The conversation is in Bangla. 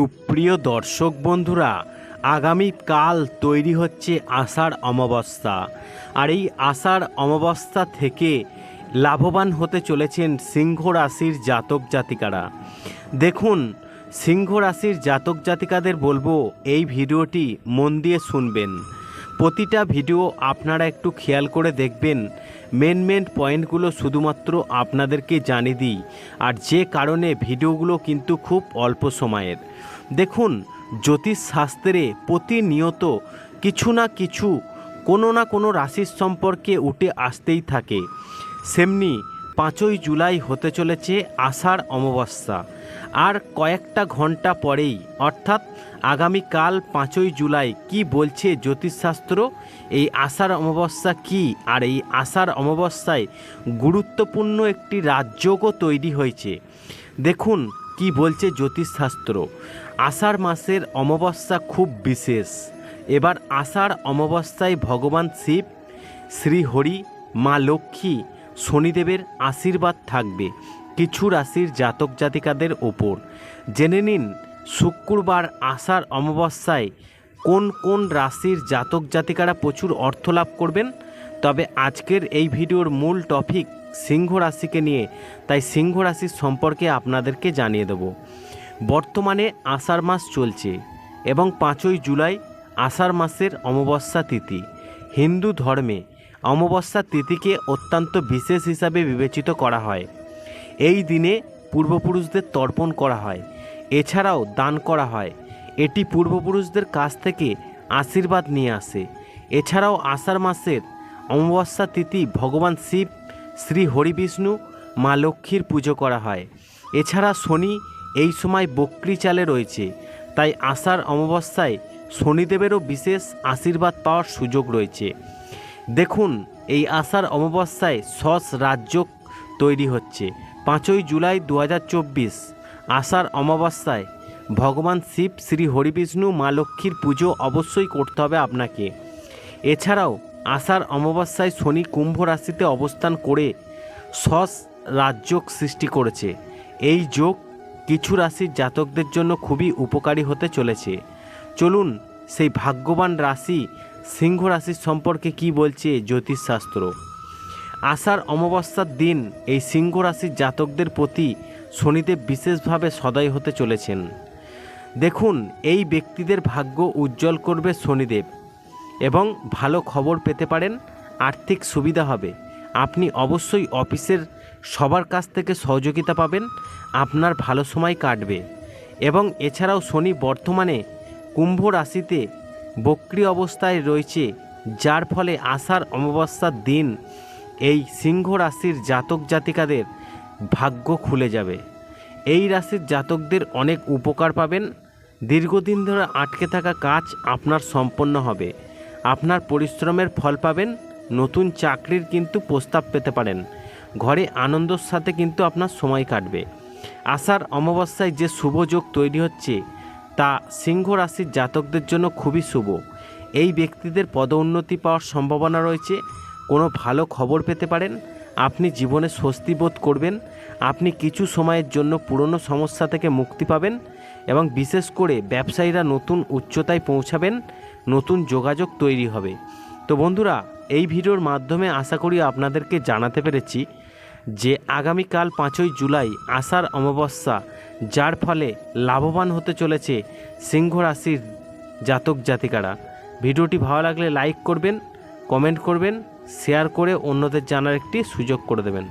সুপ্রিয় দর্শক বন্ধুরা আগামীকাল তৈরি হচ্ছে আষাঢ় অমাবস্যা। আর এই আষাঢ় অমাবস্যা থেকে লাভবান হতে চলেছেন সিংহ রাশির জাতক জাতিকারা। দেখুন, সিংহ রাশির জাতক জাতিকাদের বলব, এই ভিডিওটি মন দিয়ে শুনবেন। প্রতিটা ভিডিও আপনারা একটু খেয়াল করে দেখবেন। মেন মেন পয়েন্টগুলো শুধুমাত্র আপনাদেরকে জানিয়ে দিই। আর যে কারণে ভিডিওগুলো কিন্তু খুব অল্প সময়ের। দেখুন, জ্যোতিষ শাস্ত্রে প্রতিনিয়ত কিছু না কিছু, কোনো না কোনো রাশির সম্পর্কে উঠে আসতেই থাকে। সেমনি পাঁচই জুলাই হতে চলেছে আষাঢ় অমাবস্যা। আর কয়েকটা ঘণ্টা পরেই, অর্থাৎ আগামীকাল পাঁচই জুলাই, কি বলছে জ্যোতিষশাস্ত্র? এই আষাঢ় অমাবস্যা কি? আর এই আষাঢ় অমাবস্যায় গুরুত্বপূর্ণ একটি রাজযোগও তৈরি হয়েছে। দেখুন কি বলছে জ্যোতিষশাস্ত্র। আষাঢ় মাসের অমাবস্যা খুব বিশেষ। এবার আষাঢ় অমাবস্যায় ভগবান শিব, শ্রীহরি, মা লক্ষ্মী, শনিদেবের আশীর্বাদ থাকবে। কিছু রাশির জাতক জাতিকাদের ওপর। জেনে নিন, শুক্রবার আষাঢ় অমাবস্যায় কোন কোন রাশির জাতক জাতিকারা প্রচুর অর্থ লাভ করবেন? তবে আজকের এই ভিডিওর মূল টপিক সিংহ রাশিকে নিয়ে, তাই সিংহ রাশির সম্পর্কে আপনাদেরকে জানিয়ে দেব। বর্তমানে আষাঢ় মাস চলছে এবং পাঁচই জুলাই আষাঢ় মাসের অমাবস্যা তিথি। হিন্দু ধর্মে অমাবস্যা তিথিকে অত্যন্ত বিশেষ হিসাবে বিবেচিত করা হয়। এই দিনে পূর্বপুরুষদের তর্পণ করা হয়, এছাড়াও দান করা হয়। এটি পূর্বপুরুষদের কাছ থেকে আশীর্বাদ নিয়ে আসে। এছাড়াও আষাঢ় মাসের অমাবস্যা তিথি ভগবান শিব, শ্রী হরিবিষ্ণু, মা লক্ষ্মীর পুজো করা হয়। এছাড়া শনি এই সময় বক্রি চালে রয়েছে, তাই আষাঢ় অমাবস্যায় শনিদেবেরও বিশেষ আশীর্বাদ পাওয়ার সুযোগ রয়েছে। দেখুন, এই আষাঢ় অমাবস্যায় সস রাজ্য তৈরি হচ্ছে। পাঁচই জুলাই দু হাজার চব্বিশ, আষাঢ় অমাবস্যায় ভগবান শিব শ্রী হরিবিষ্ণু মা লক্ষ্মীর পুজো অবশ্যই করতে হবে আপনাকে। এছাড়াও আষাঢ় অমাবস্যায় শনি কুম্ভ রাশিতে অবস্থান করে সস রাজযোগ সৃষ্টি করেছে। এই যোগ কিছু রাশির জাতকদের জন্য খুবই উপকারী হতে চলেছে। চলুন সেই ভাগ্যবান রাশি সিংহ রাশির সম্পর্কে কি বলছে জ্যোতিষশাস্ত্র। আষাঢ় অমাবস্যার দিন এই সিংহ রাশির জাতকদের প্রতি শনিদেব বিশেষভাবে সদয় হতে চলেছেন। দেখুন, এই ব্যক্তিদের ভাগ্য উজ্জ্বল করবে শনিদেব এবং ভালো খবর পেতে পারেন, আর্থিক সুবিধা হবে। আপনি অবশ্যই অফিসের সবার কাছ থেকে সহযোগিতা পাবেন, আপনার ভালো সময় কাটবে এবং এছাড়াও শনি বর্তমানে কুম্ভ রাশিতে বক্রি অবস্থায় রয়েছে, যার ফলে আষাঢ় অমাবস্যার দিন এই সিংহ রাশির জাতক জাতিকাদের ভাগ্য খুলে যাবে। এই রাশির জাতকদের অনেক উপকার পাবেন। দীর্ঘদিন ধরে আটকে থাকা কাজ আপনার সম্পন্ন হবে। আপনার পরিশ্রমের ফল পাবেন। নতুন চাকরির কিন্তু প্রস্তাব পেতে পারেন। ঘরে আনন্দর সাথে কিন্তু আপনার সময় কাটবে। আষাঢ় অমাবস্যায় যে শুভ যোগ তৈরি হচ্ছে, তা সিংহ রাশির জাতকদের জন্য খুবই শুভ। এই ব্যক্তিদের পদোন্নতি পাওয়ার সম্ভাবনা রয়েছে। কোনো ভালো খবর পেতে পারেন? আপনি জীবনে স্বস্তি বোধ করবেন। আপনি কিছু সময়ের জন্য পুরনো সমস্যা থেকে মুক্তি পাবেন এবং বিশেষ করে ব্যবসায়ীরা নতুন উচ্চতায় পৌঁছাবেন, নতুন যোগাযোগ তৈরি হবে। তো বন্ধুরা, এই ভিডিওর মাধ্যমে আশা করি আপনাদেরকে জানাতে পেরেছি যে আগামীকাল পাঁচই জুলাই আষাঢ় অমাবস্যা, যার ফলে লাভবান হতে চলেছে সিংহ রাশির জাতক জাতিকারা। ভিডিওটি ভালো লাগলে লাইক করবেন, কমেন্ট করবেন শেয়ার করে অন্যদের জানার একটি সুযোগ করে দেবেন।